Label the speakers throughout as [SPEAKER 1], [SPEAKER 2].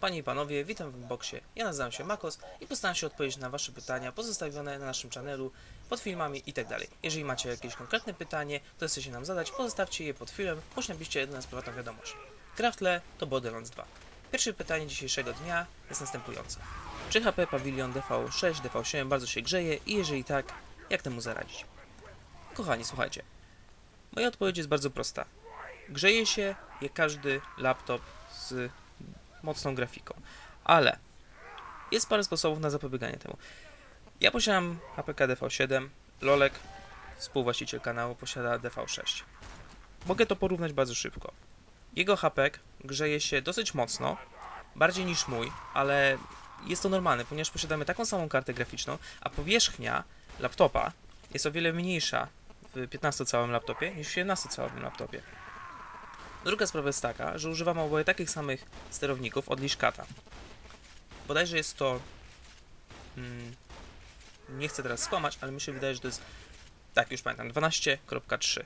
[SPEAKER 1] Panie i Panowie, witam w Inboxie. Ja nazywam się Makos i postaram się odpowiedzieć na Wasze pytania pozostawione na naszym channelu, pod filmami itd. Jeżeli macie jakieś konkretne pytanie, to chcecie nam zadać, pozostawcie je pod filmem, bądź napiszcie do nas prywatną wiadomość. Gra w tle to Borderlands 2. Pierwsze pytanie dzisiejszego dnia jest następujące. Czy HP Pavilion DV6, DV7 bardzo się grzeje i jeżeli tak, jak temu zaradzić? Kochani, słuchajcie. Moja odpowiedź jest bardzo prosta. Grzeje się jak każdy laptop z mocną grafiką. Ale jest parę sposobów na zapobieganie temu. Ja posiadam APK DV7, Lolek, współwłaściciel kanału, posiada DV6. Mogę to porównać bardzo szybko. Jego HP grzeje się dosyć mocno, bardziej niż mój, ale jest to normalne, ponieważ posiadamy taką samą kartę graficzną, a powierzchnia laptopa jest o wiele mniejsza w 15-całym laptopie niż w 17-całym laptopie. Druga sprawa jest taka, że używamy oboje takich samych sterowników od Liszkata. Bodajże jest to... Mm, nie chcę teraz skłamać, ale mi się wydaje, że to jest... Tak, już pamiętam, 12.3.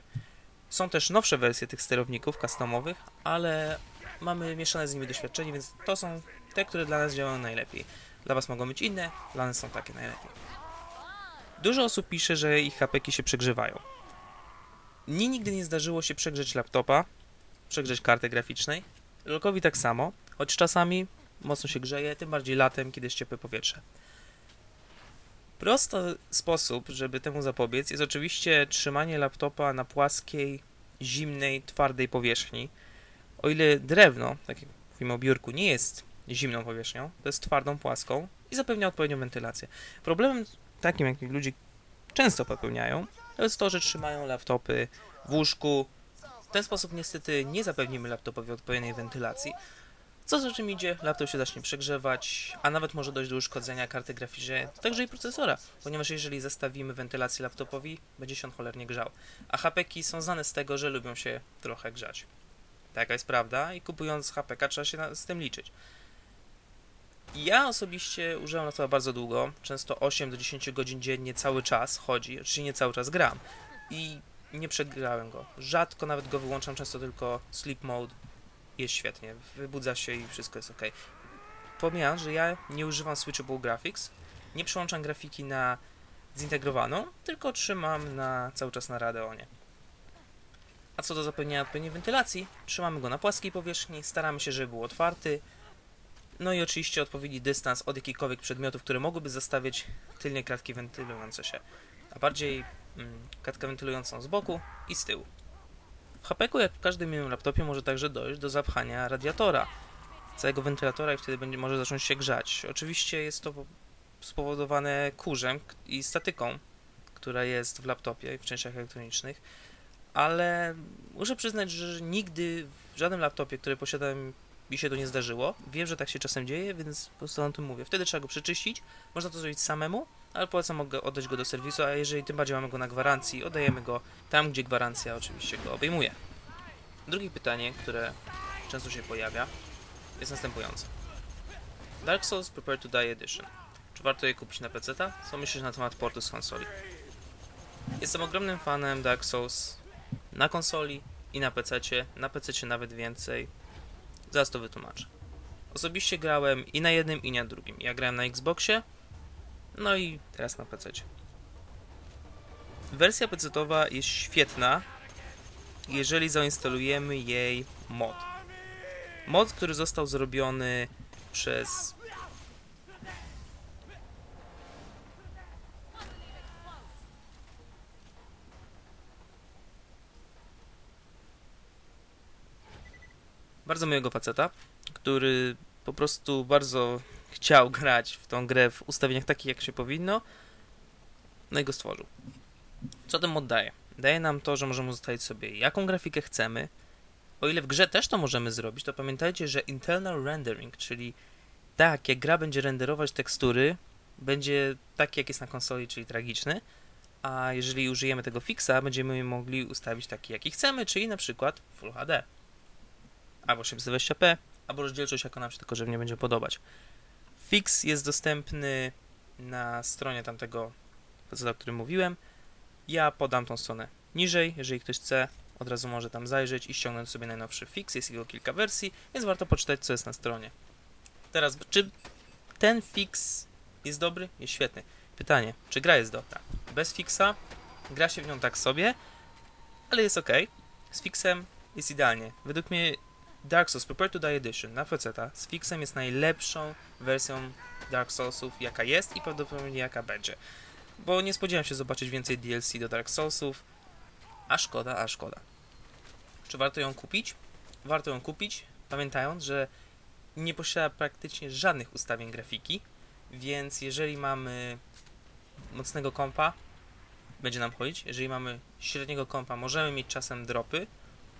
[SPEAKER 1] Są też nowsze wersje tych sterowników customowych, ale mamy mieszane z nimi doświadczenie, więc to są te, które dla nas działają najlepiej. Dla Was mogą być inne, dla nas są takie najlepiej. Dużo osób pisze, że ich hapeki się przegrzewają. Mnie nigdy nie zdarzyło się przegrzeć laptopa, przegrzeć karty graficznej. Lolkowi tak samo, choć czasami mocno się grzeje, tym bardziej latem, kiedy jest ciepłe powietrze. Prosty sposób, żeby temu zapobiec, jest oczywiście trzymanie laptopa na płaskiej, zimnej, twardej powierzchni. O ile drewno, tak jak mówimy o biurku, nie jest zimną powierzchnią, to jest twardą, płaską i zapewnia odpowiednią wentylację. Problemem takim, jaki ludzie często popełniają, to jest to, że trzymają laptopy w łóżku, ten sposób niestety nie zapewnimy laptopowi odpowiedniej wentylacji. Co za czym idzie, laptop się zacznie przegrzewać, a nawet może dojść do uszkodzenia karty graficznej, także i procesora, ponieważ jeżeli zestawimy wentylację laptopowi, będzie się on cholernie grzał. A HPki są znane z tego, że lubią się trochę grzać. Taka jest prawda i kupując HPK trzeba się z tym liczyć. Ja osobiście używam laptopa bardzo długo, często 8 do 10 godzin dziennie cały czas chodzi, oczywiście nie cały czas gram i nie przegrałem go. Rzadko nawet go wyłączam, często tylko sleep mode. Jest świetnie, wybudza się i wszystko jest ok. Pomijam, że ja nie używam switchable graphics, nie przełączam grafiki na zintegrowaną, tylko trzymam na cały czas na Radeonie. A co do zapewnienia odpowiedniej wentylacji, trzymamy go na płaskiej powierzchni, staramy się, żeby był otwarty, no i oczywiście odpowiedni dystans od jakichkolwiek przedmiotów, które mogłyby zastawiać tylnie kratki wentylujące się, a bardziej mm, kratkę wentylującą z boku i z tyłu. W HP-ku, jak w każdym innym laptopie, może także dojść do zapchania radiatora, całego wentylatora i wtedy będzie może zacząć się grzać. Oczywiście jest to spowodowane kurzem i statyką, która jest w laptopie i w częściach elektronicznych, ale muszę przyznać, że nigdy w żadnym laptopie, który posiadałem mi się to nie zdarzyło. Wiem, że tak się czasem dzieje, więc po prostu o tym mówię. Wtedy trzeba go przeczyścić. Można to zrobić samemu, ale polecam oddać go do serwisu, a jeżeli tym bardziej mamy go na gwarancji, oddajemy go tam, gdzie gwarancja oczywiście go obejmuje. Drugie pytanie, które często się pojawia, jest następujące. Dark Souls Prepare to Die Edition. Czy warto je kupić na PC? Co myślisz na temat portu z konsoli? Jestem ogromnym fanem Dark Souls na konsoli i na PC. Na PC nawet więcej. Zaraz to wytłumaczę. Osobiście grałem i na jednym, i na drugim. Ja grałem na Xboxie, no i teraz na PC. Wersja PC-towa jest świetna, jeżeli zainstalujemy jej mod. Mod, który został zrobiony przez bardzo miłego faceta, który po prostu bardzo chciał grać w tą grę w ustawieniach takich, jak się powinno, no i go stworzył. Co ten mod daje? Nam to, że możemy ustalić sobie, jaką grafikę chcemy. O ile w grze też to możemy zrobić, to pamiętajcie, że internal rendering, czyli tak, jak gra będzie renderować tekstury, będzie taki, jak jest na konsoli, czyli tragiczny, a jeżeli użyjemy tego fixa, będziemy mogli ustawić taki, jaki chcemy, czyli na przykład Full HD albo 720p, albo rozdzielczość jaką nam się tylko że nie będzie podobać. Fix jest dostępny na stronie tamtego faceta, o którym mówiłem. Ja podam tą stronę niżej, jeżeli ktoś chce, od razu może tam zajrzeć i ściągnąć sobie najnowszy fix, jest jego kilka wersji, więc warto poczytać, co jest na stronie. Teraz, czy ten fix jest dobry? Jest świetny. Pytanie, czy gra jest dobra? Bez fixa gra się w nią tak sobie, ale jest ok. Z fixem jest idealnie. Według mnie Dark Souls Prepare to Die Edition na PC z fixem jest najlepszą wersją Dark Soulsów, jaka jest i prawdopodobnie jaka będzie. Bo nie spodziewam się zobaczyć więcej DLC do Dark Soulsów, a szkoda, a szkoda. Czy warto ją kupić? Warto ją kupić, pamiętając, że nie posiada praktycznie żadnych ustawień grafiki, więc jeżeli mamy mocnego kompa, będzie nam chodzić. Jeżeli mamy średniego kompa, możemy mieć czasem dropy.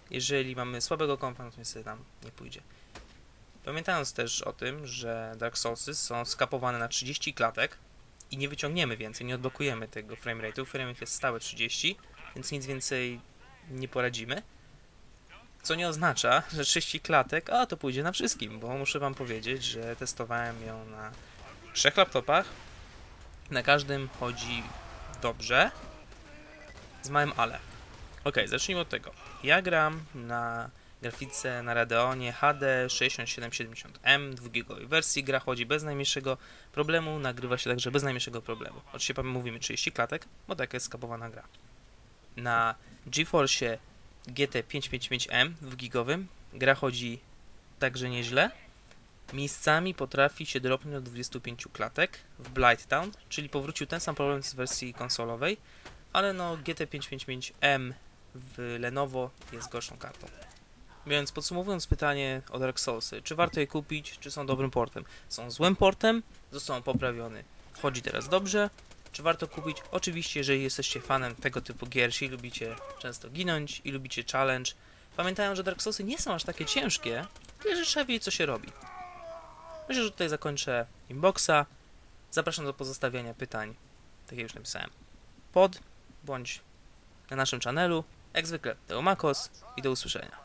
[SPEAKER 1] Jeżeli mamy słabego kompa, no to niestety nam nie pójdzie. Pamiętając też o tym, że Dark Soulsy są skapowane na 30 klatek i nie wyciągniemy więcej, nie odblokujemy tego framerate'u. Framerate jest stałe 30, więc nic więcej nie poradzimy. Co nie oznacza, że 30 klatek, a to pójdzie na wszystkim, bo muszę wam powiedzieć, że testowałem ją na trzech laptopach. Na każdym chodzi dobrze, z małym ale. Ok, zacznijmy od tego. Ja gram na grafice na Radeonie HD 6770M, 2 GB wersji. Gra chodzi bez najmniejszego problemu, nagrywa się także bez najmniejszego problemu. Oczywiście mówimy 30 klatek, bo taka jest skapowana gra. Na GeForce GT 555M 2 GB gra chodzi także nieźle. Miejscami potrafi się dropnąć do 25 klatek w Blighttown, czyli powrócił ten sam problem z wersji konsolowej, ale no GT555M w Lenovo jest gorszą kartą. Więc podsumowując pytanie o Dark Soulsy, czy warto je kupić, czy są dobrym portem? Są złym portem, został on poprawiony, chodzi teraz dobrze. Czy warto kupić? Oczywiście, jeżeli jesteście fanem tego typu gier, jeśli lubicie często ginąć i lubicie challenge, pamiętają, że Dark Soulsy nie są aż takie ciężkie, tyle że trzeba wiedzieć co się robi. Myślę, że tutaj zakończę inboxa. Zapraszam do pozostawiania pytań, tak jak już napisałem, pod bądź na naszym channelu. Jak zwykle, Teomakos i do usłyszenia.